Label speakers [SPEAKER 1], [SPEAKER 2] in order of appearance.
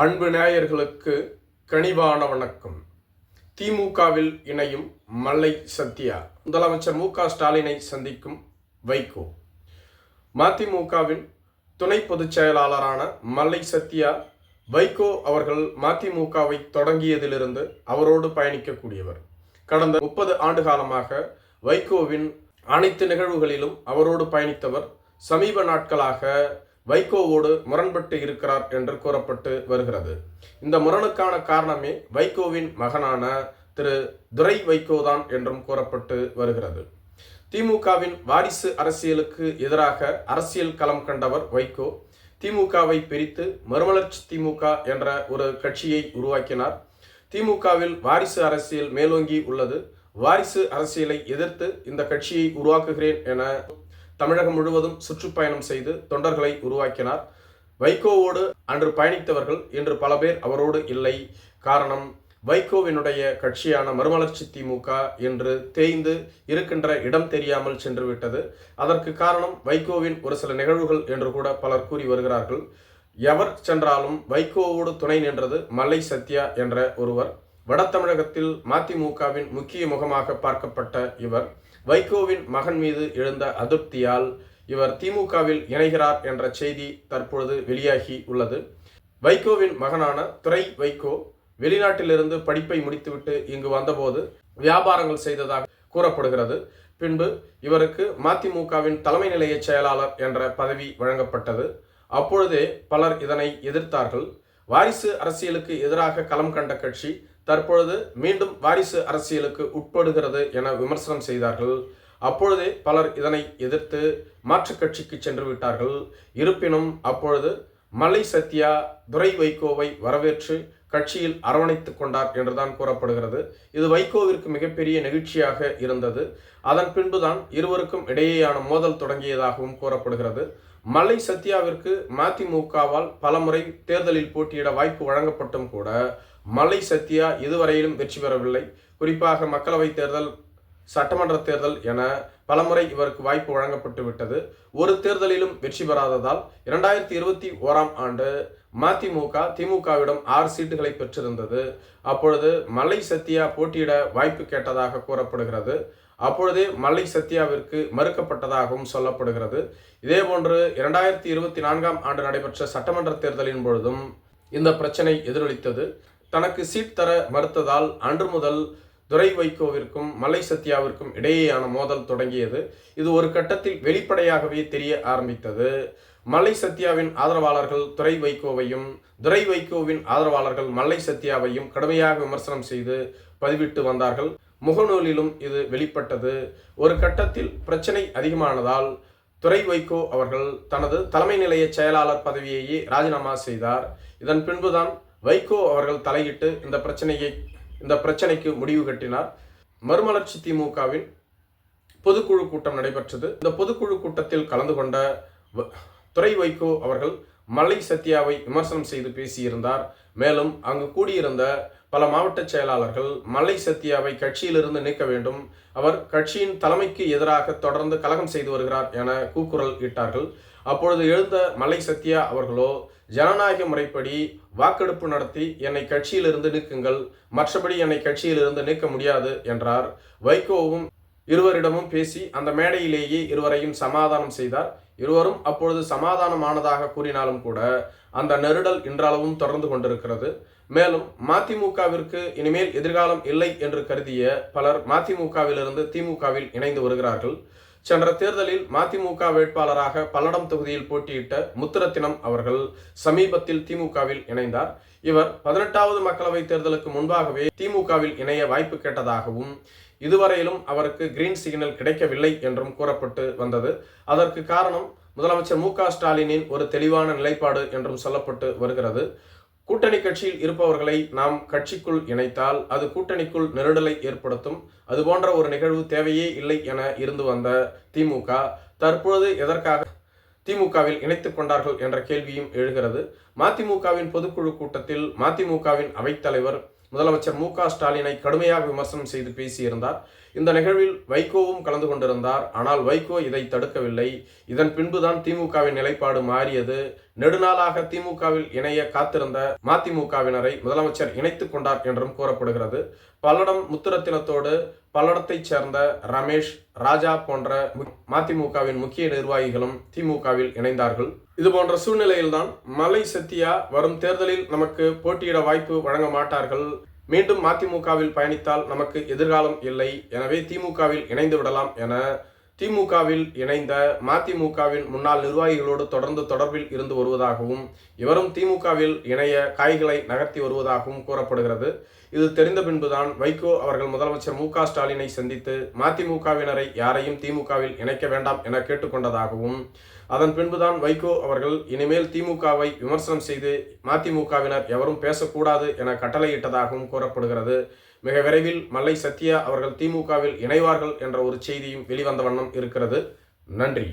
[SPEAKER 1] அன்பு நேயர்களுக்கு கனிவான வணக்கம். திமுகவில் இணையும் மல்லை சத்யா முதலமைச்சர் மு க ஸ்டாலினை சந்திக்கும் வைகோ. மதிமுகவின் துணை பொதுச் செயலாளரான மல்லை சத்யா வைகோ அவர்கள் மதிமுகவை தொடங்கியதிலிருந்து அவரோடு பயணிக்கக்கூடியவர். கடந்த முப்பது ஆண்டு காலமாக வைகோவின் அனைத்து நிகழ்வுகளிலும் அவரோடு பயணித்தவர். சமீப நாட்களாக வைகோவோடு முரண்பட்டு இருக்கிறார் என்று கூறப்பட்டு வருகிறது. இந்த முரணுக்கான காரணமே வைகோவின் மகனான திரு துரை வைகோதான் என்றும் கூறப்பட்டு வருகிறது. திமுகவின் வாரிசு அரசியலுக்கு எதிராக அரசியல் களம் கண்டவர் வைகோ. திமுகவை பிரித்து மறுமலர்ச்சி திமுக என்ற ஒரு கட்சியை உருவாக்கினார். திமுகவில் வாரிசு அரசியல் மேலோங்கி உள்ளது. வாரிசு அரசியலை எதிர்த்து இந்த கட்சியை உருவாக்குகிறேன் என தமிழகம் முழுவதும் சுற்றுப்பயணம் செய்து தொண்டர்களை உருவாக்கினார். வைகோவோடு அன்று பயணித்தவர்கள் இன்று பல பேர் அவரோடு இல்லை. காரணம் வைகோவினுடைய கட்சியான மறுமலர்ச்சி திமுக என்று தேய்ந்து இருக்கின்ற இடம் தெரியாமல் சென்று விட்டது அதற்கு காரணம் வைகோவின் ஒரு சில நிகழ்வுகள் என்று கூட பலர் கூறி வருகிறார்கள். எவர் சென்றாலும் வைகோவோடு துணை நின்றது மல்லை சத்யா என்ற ஒருவர். வட தமிழகத்தில் மதிமுகவின் முக்கிய முகமாக பார்க்கப்பட்ட இவர் வைகோவின் மகன் மீது எழுந்த அதிருப்தியால் இவர் திமுகவில் இணைகிறார் என்ற செய்தி தற்பொழுது வெளியாகி உள்ளது. வைகோவின் மகனான துறை வைகோ வெளிநாட்டிலிருந்து படிப்பை முடித்துவிட்டு இங்கு வந்தபோது வியாபாரங்கள் செய்ததாக கூறப்படுகிறது. பின்பு இவருக்கு மதிமுகவின் தலைமை நிலைய செயலாளர் என்ற பதவி வழங்கப்பட்டது. அப்பொழுதே பலர் இதனை எதிர்த்தார்கள். வாரிசு அரசியலுக்கு எதிராக களம் கண்ட கட்சி தற்பொழுது மீண்டும் வாரிசு அரசியலுக்கு உட்படுகிறது என விமர்சனம் செய்தார்கள். அப்பொழுதே பலர் இதனை எதிர்த்து மாற்றுக் கட்சிக்கு சென்று விட்டார்கள். இருப்பினும் அப்பொழுது மலை சத்யா துரை வைகோவை வரவேற்று கட்சியில் அரவணைத்துக் கொண்டார் என்றுதான் கூறப்படுகிறது. இது வைகோவிற்கு மிகப்பெரிய நெகிழ்ச்சியாக இருந்தது. அதன் பின்புதான் இருவருக்கும் இடையேயான மோதல் தொடங்கியதாகவும் கூறப்படுகிறது. மலை சத்யாவிற்கு மதிமுகவால் பலமுறை தேர்தலில் போட்டியிட வாய்ப்பு வழங்கப்பட்டும் கூட மலை சத்யா இதுவரையிலும் வெற்றி பெறவில்லை. குறிப்பாக மக்களவைத் தேர்தல் சட்டமன்ற தேர்தல் என பலமுறை இவருக்கு வாய்ப்பு வழங்கப்பட்டு விட்டது. ஒரு தேர்தலிலும் வெற்றி பெறாததால் இரண்டாயிரத்தி இருபத்தி ஓராம் ஆண்டு மதிமுக திமுகவிடம் ஆறு சீட்டுகளை பெற்றிருந்தது. அப்பொழுது மல்லை சத்யா போட்டியிட வாய்ப்பு கேட்டதாக கூறப்படுகிறது. அப்பொழுதே மல்லை சத்யாவிற்கு மறுக்கப்பட்டதாகவும் சொல்லப்படுகிறது. இதேபோன்று இரண்டாயிரத்தி இருபத்தி நான்காம் ஆண்டு நடைபெற்ற சட்டமன்ற தேர்தலின் பொழுதும் இந்த பிரச்சனை எதிரொலித்தது. தனக்கு சீட் தர மறுத்ததால் அன்று முதல் துரை வைகோவிற்கும் மலை சத்யாவிற்கும் இடையேயான மோதல் தொடங்கியது. இது ஒரு கட்டத்தில் வெளிப்படையாகவே தெரிய ஆரம்பித்தது. மலை சத்யாவின் ஆதரவாளர்கள் துரை வைகோவையும் துரை வைகோவின் ஆதரவாளர்கள் மல்லை சத்யாவையும் கடுமையாக விமர்சனம் செய்து பதிவிட்டு வந்தார்கள். முகநூலிலும் இது வெளிப்பட்டது. ஒரு கட்டத்தில் பிரச்சனை அதிகமானதால் துரை வைகோ அவர்கள் தனது தலைமை நிலைய செயலாளர் பதவியையே ராஜினாமா செய்தார். இதன் பின்புதான் வைகோ அவர்கள் தலையிட்டு இந்த பிரச்சனையை இந்த பிரச்சனைக்கு முடிவு கட்டினார். மறுமலர்ச்சி திமுகவின் பொதுக்குழு கூட்டம் நடைபெற்றது. இந்த பொதுக்குழு கூட்டத்தில் கலந்து கொண்ட துறை வைகோ அவர்கள் மலை சத்யாவை விமர்சனம் செய்து பேசியிருந்தார். மேலும் அங்கு கூடியிருந்த பல மாவட்ட செயலாளர்கள் மலை சத்யாவை கட்சியிலிருந்து நீக்க வேண்டும். அவர் கட்சியின் தலைமைக்கு எதிராக தொடர்ந்து கலகம் செய்து வருகிறார் என கூக்குரல் இட்டார்கள். அப்பொழுது எழுந்த மலை சத்யா அவர்களோ ஜனநாயக முறைப்படி வாக்கெடுப்பு நடத்தி என்னை கட்சியிலிருந்து நீக்குங்கள். மற்றபடி என்னை கட்சியிலிருந்து நீக்க முடியாது என்றார். வைகோவும் இருவரிடமும் பேசி அந்த மேடையிலேயே இருவரையும் சமாதானம் செய்தார். இருவரும் அப்பொழுது சமாதானமானதாக கூறினாலும் கூட அந்த நெருடல் இன்றளவும் தொடர்ந்து கொண்டிருக்கிறது. மேலும் மதிமுகவிற்கு இனிமேல் எதிர்காலம் இல்லை என்று கருதிய பலர் மதிமுகவிலிருந்து திமுகவில் இணைந்து வருகிறார்கள். சென்ற தேர்தலில் மதிமுக வேட்பாளராக பல்லடம் தொகுதியில் போட்டியிட்ட முத்துரத்தினம் அவர்கள் சமீபத்தில் திமுகவில் இணைந்தார். இவர் பதினெட்டாவது மக்களவைத் தேர்தலுக்கு முன்பாகவே திமுகவில் இணைய வாய்ப்பு கேட்டதாகவும் இதுவரையிலும் அவருக்கு கிரீன் சிக்னல் கிடைக்கவில்லை என்றும் கூறப்பட்டு வந்தது. அதற்கு காரணம் முதலமைச்சர் மு ஸ்டாலினின் ஒரு தெளிவான நிலைப்பாடு என்றும் சொல்லப்பட்டு வருகிறது. கூட்டணி கட்சியில் இருப்பவர்களை நாம் கட்சிக்குள் இணைத்தால் அது கூட்டணிக்குள் நெருடலை ஏற்படுத்தும். அது போன்ற ஒரு நிகழ்வு தேவையே இல்லை என இருந்து வந்த திமுக தற்பொழுது எதற்காக திமுகவில் இணைத்துக் கொண்டார்கள் என்ற கேள்வியும் எழுகிறது. மதிமுகவின் பொதுக்குழு கூட்டத்தில் மதிமுகவின் அவைத்தலைவர் முதலமைச்சர் மு ஸ்டாலினை கடுமையாக விமர்சனம் செய்து பேசியிருந்தார். இந்த நிகழ்வில் வைகோவும் கலந்து கொண்டிருந்தார். ஆனால் வைகோ இதை தடுக்கவில்லை. இதன் பின்புதான் திமுகவின் நிலைப்பாடு மாறியது. நெடுநாளாக திமுகவில் இணைய காத்திருந்த மதிமுகவினரை முதலமைச்சர் இணைத்துக் கொண்டார் என்றும் கூறப்படுகிறது. பல்லடம் முத்துரத்தினத்தோடு பல்லடத்தைச் சேர்ந்த ரமேஷ் ராஜா போன்ற மதிமுகவின் முக்கிய நிர்வாகிகளும் திமுகவில் இணைந்தார்கள். இது போன்ற சூழ்நிலையில்தான் மலை சத்தியா வரும் தேர்தலில் நமக்கு போட்டியிட வாய்ப்பு வழங்க மாட்டார்கள். மீண்டும் மதிமுகவில் பயணித்தால் நமக்கு எதிர்காலம் இல்லை. எனவே திமுகவில் இணைந்து விடலாம் என திமுகவில் இணைந்த மதிமுகவின் முன்னாள் நிர்வாகிகளோடு தொடர்ந்து தொடர்பில் இருந்து வருவதாகவும் இவரும் திமுகவில் இணைய காய்களை நகர்த்தி வருவதாகவும் கூறப்படுகிறது. இது தெரிந்த பின்புதான் வைகோ அவர்கள் முதலமைச்சர் மு ஸ்டாலினை சந்தித்து மதிமுகவினரை யாரையும் திமுகவில் இணைக்க வேண்டாம் என கேட்டுக்கொண்டதாகவும் அதன் பின்புதான் வைகோ அவர்கள் இனிமேல் திமுகவை விமர்சனம் செய்து மதிமுகவினர் எவரும் பேசக்கூடாது என கட்டளையிட்டதாகவும் கூறப்படுகிறது. மிக விரைவில் மல்லை சத்யா அவர்கள் திமுகவில் இணைவார்கள் என்ற ஒரு செய்தியும் வெளிவந்த வண்ணம் இருக்கிறது. நன்றி.